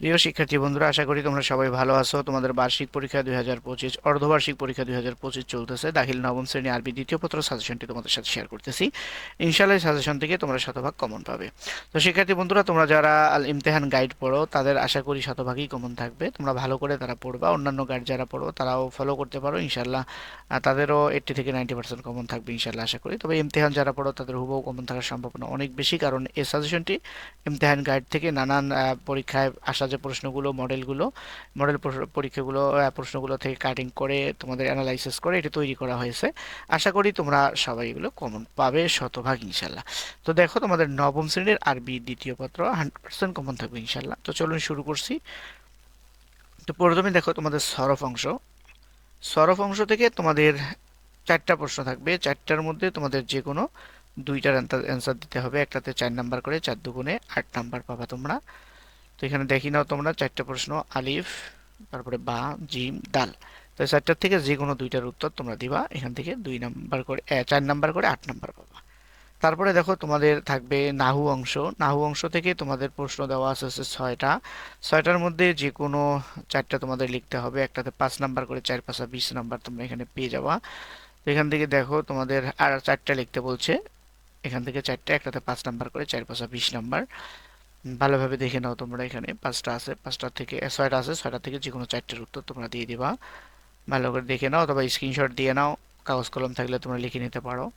প্রিয় শিক্ষার্থী বন্ধুরা, আশা করি তোমরা সবাই ভালো আছো। তোমাদের বার্ষিক পরীক্ষা দুই হাজার পঁচিশ, অর্ধবার্ষিক পরীক্ষা দুই হাজার পঁচিশ চলতেছে। দাখিল নবম শ্রেণি আরবি দ্বিতীয় পত্র সাজেশনটি তোমাদের সাথে শেয়ার করতেছি। ইনশাল্লাহ সাজেশন থেকে তোমরা শতভাগ কমন পাবে। তো শিক্ষার্থী বন্ধুরা, তোমরা যারা আল ইমতেহান গাইড পড়ো, তাদের আশা করি শতভাগই কমন থাকবে। তোমরা ভালো করে তারা পড়বা। অন্যান্য গাইড যারা পড়ো, তারাও ফলো করতে পারো। ইনশাল্লাহ তাদেরও এইট্টি থেকে নাইনটি পার্সেন্ট কমন থাকবে ইনশাল্লাহ আশা করি। তবে ইমতেহান যারা পড়ো, তাদের হুবহু কমন থাকার সম্ভাবনা অনেক বেশি। কারণ এই সাজেশনটি ইমতেহান গাইড থেকে নানান পরীক্ষায় আসা যে প্রশ্নগুলো, মডেলগুলো, মডেল পরীক্ষাগুলো প্রশ্নগুলো থেকে কাটিং করে তোমাদের অ্যানালাইসিস করে এটি তৈরি করা হয়েছে। আশা করি তোমরা সবাই এগুলো কমন পাবে শতভাগ ইনশাল্লাহ। তো দেখো তোমাদের নবম শ্রেণির আরবি দ্বিতীয় পত্র হান্ড্রেড পার্সেন্ট কমন থাকবে ইনশাল্লাহ। তো চলুন শুরু করছি। তো প্রথমে দেখো তোমাদের সরফ অংশ। সরফ অংশ থেকে তোমাদের চারটা প্রশ্ন থাকবে। চারটার মধ্যে তোমাদের যে কোনো দুইটার অ্যান্সার দিতে হবে। একটাতে চার নাম্বার করে, চার দুগুণে আট নাম্বার পাবা তোমরা। তো এখানে দেখি নাও তোমরা, চারটা প্রশ্ন, আলিফ, তারপরে বা, জিম, দাল। তো চারটার থেকে যে কোনো দুইটার উত্তর তোমরা দিবা, এখান থেকে দুই নাম্বার করে চার নাম্বার করে আট নাম্বার পাবা। তারপরে দেখো তোমাদের থাকবে নাহু অংশ। নাহু অংশ থেকে তোমাদের প্রশ্ন দেওয়া আছে হচ্ছে ছয়টা। ছয়টার মধ্যে যে কোনো চারটা তোমাদের লিখতে হবে। একটাতে পাঁচ নাম্বার করে, চার পাঁচা বিশ নাম্বার তোমরা এখানে পেয়ে যাবা। তো এখান থেকে দেখো তোমাদের আর চারটা লিখতে বলছে। এখান থেকে চারটা, একটাতে পাঁচ নাম্বার করে, চার পাঁচা বিশ নাম্বার। ভালোভাবে দেখে নাও তোমরা এখানে। পাঁচটা আছে, পাঁচটা থেকে ছয়টা আছে, ছয়টা থেকে যে কোনো চারটের উত্তর তোমরা দিয়ে দিবা। ভালো করে দেখে নাও অথবা স্ক্রিনশট দিয়ে নাও, কাগজ কলম থাকলে তোমরা লিখে নিতে পারো।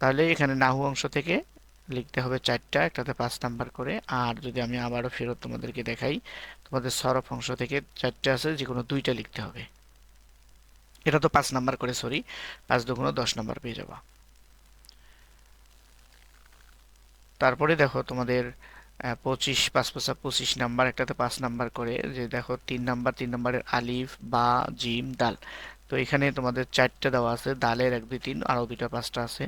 তাহলে এখানে নাহু অংশ থেকে লিখতে হবে চারটা, একটাতে পাঁচ নাম্বার করে। আর যদি আমি আবারও ফেরত তোমাদেরকে দেখাই, তোমাদের সরফ অংশ থেকে চারটে আছে, যে কোনো দুইটা লিখতে হবে। এটা তো পাঁচ নাম্বার করে সরি পাঁচ দুগুণ দশ নাম্বার পেয়ে যাবা। তারপরে দেখো তোমাদের পঁচিশ, পাঁচ পাঁচা পঁচিশ নাম্বার, একটাতে পাঁচ নাম্বার করে, যে দেখো তিন নাম্বার, তিন নাম্বারের আলিফ, বা, জিম, দাল। তো এখানে তোমাদের চারটে দেওয়া আছে দালের এক দুই তিন, আরও দুইটা পাঁচটা আছে।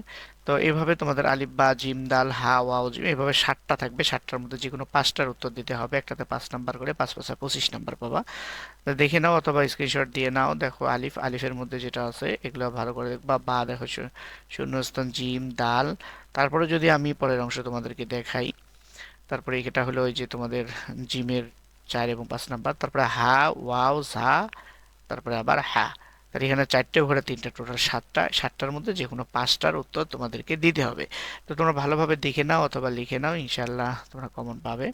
তো এভাবে তোমাদের আলিফ, বা, জিম দাল হা, ওয়াও, জিম, এভাবে ষাটটা থাকবে। ষাটটার মধ্যে যে কোনো পাঁচটার উত্তর দিতে হবে। একটাতে পাঁচ নাম্বার করে পাঁচ পাঁচা পঁচিশ নাম্বার পাবা। দেখে নাও অথবা স্ক্রিনশট দিয়ে নাও। দেখো আলিফ, আলিফের মধ্যে যেটা আছে, এগুলো ভালো করে দেখবা। বা, দেখো শূন্যস্থান, জিম দাল তারপরে যদি আমি পরের অংশ তোমাদেরকে দেখাই, তারপরে এটা হলো ওই যে তোমাদের জিমের চার এবং পাঁচ নাম্বার। তারপরে হা, ওয়াও, ঝা, তারপরে আবার হা। তার এখানে চারটে ঘরে তিনটা টোটাল সাতটা। সাতটার মধ্যে যে কোনো পাঁচটার উত্তর তোমাদেরকে দিতে হবে। তো তোমরা ভালোভাবে দেখে নাও অথবা লিখে নাও ইনশাল্লাহ তোমরা কমন পাবে।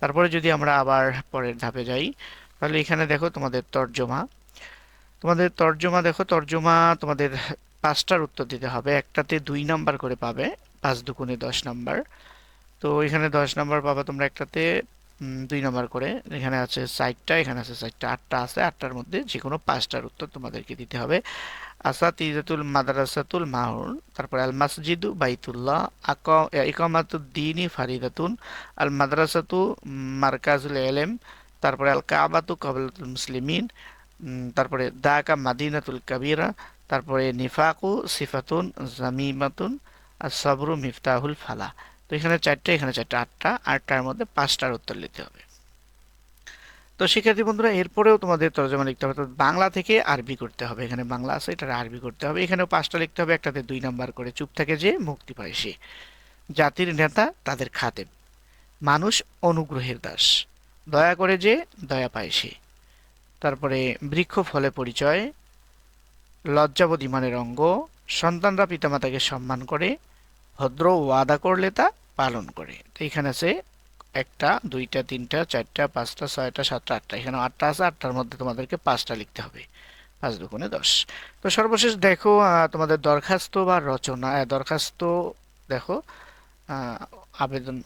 তারপরে যদি আমরা আবার পরের ধাপে যাই, তাহলে এখানে দেখো তোমাদের তর্জমা। তোমাদের তর্জমা, দেখো তর্জমা তোমাদের পাঁচটার উত্তর দিতে হবে। একটাতে দুই নাম্বার করে পাবে, পাঁচ দুগুণে দশ নাম্বার। তো এখানে দশ নাম্বার পাবা তোমরা একটাতে দুই নম্বর করে। এখানে আছে সাইটটা, এখানে আছে সাইটটা। আটটা আছে, আটটার মধ্যে যে কোনো পাঁচটার উত্তর তোমাদেরকে দিতে হবে। আসাতিজাতুল মাদ্রাসাতুল মাহুর তারপরে আল মাসজিদু বাইতুল্লাহ ইকামাতুদ্দিনী ফারিদাতুন, আল মাদ্রাসাতু মার্কাজুল এলেম, তারপরে আল কাবাতু কাবলাতুল মুসলিমিন তারপরে দাকা মাদিনাতুল কাবিরা, তারপরে নিফাকু সিফাতুন জামিমাতুন আর সবরু মিফতাহুল ফালা তো এখানে চারটে এখানে চারটে, আটটা, আটটার মধ্যে পাঁচটার উত্তর নিতে হবে। তো শিক্ষার্থী বন্ধুরা, এরপরেও তোমাদের তর্জমা লিখতে হবে তো বাংলা থেকে আরবি করতে হবে। এখানে বাংলা আছে এটা আরবি করতে হবে। এখানেও পাঁচটা লিখতে হবে, একটাতে দুই নাম্বার করে চুপ থাকে যে মুক্তি পায় সে। জাতির নেতা তাদের খাতেম মানুষ অনুগ্রহের দাস, দয়া করে যে দয়া পায় সে। তারপরে বৃক্ষ ফলে পরিচয় লজ্জাবোধ ইমানের অঙ্গ, সন্তানরা পিতামাতাকে সম্মান করে ভদ্র ওয়াদা করলে তা পালন করে। তো এখানে আছে একটা, দুইটা, তিনটা, চারটা, পাঁচটা, ছয়টা, সাতটা, আটটা। এখানে আটটা আছে, আটটার মধ্যে তোমাদেরকে পাঁচটা লিখতে হবে। পাঁচ দুগুণে দশ। তো সর্বশেষ দেখো তোমাদের দরখাস্ত বা রচনা দরখাস্ত দেখো আবেদন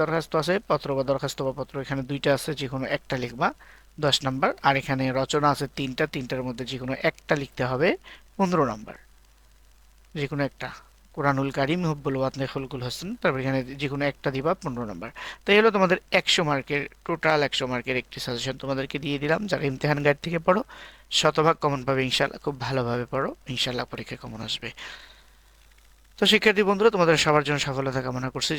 দরখাস্ত আছে, পত্র বা দরখাস্ত বা পত্র, এখানে দুইটা আছে, যে কোনো একটা লিখবা, দশ নাম্বার। আর এখানে রচনা আছে তিনটা, তিনটার মধ্যে যে কোনো একটা লিখতে হবে, পনেরো নাম্বার। যে কোনো একটা। কোরআনুল কারিম হুব্বুল ওয়াতনে খলকুল হোসেন, তারপর এখানে যে কোনো একটা দিবা, পনেরো নম্বর। তাই হলো তোমাদের একশো মার্কের টোটাল একশো মার্কের একটি সাজেশন তোমাদেরকে দিয়ে দিলাম। যারা ইমতেহান গাইড থেকে পড়ো, শতভাগ কমন পাবে ইনশাল্লাহ খুব ভালোভাবে পড়ো ইনশাল্লাহ পরীক্ষা কমন আসবে। তো শিক্ষার্থী বন্ধুরা, তোমাদের সবার জন্য সফলতা কামনা করছি।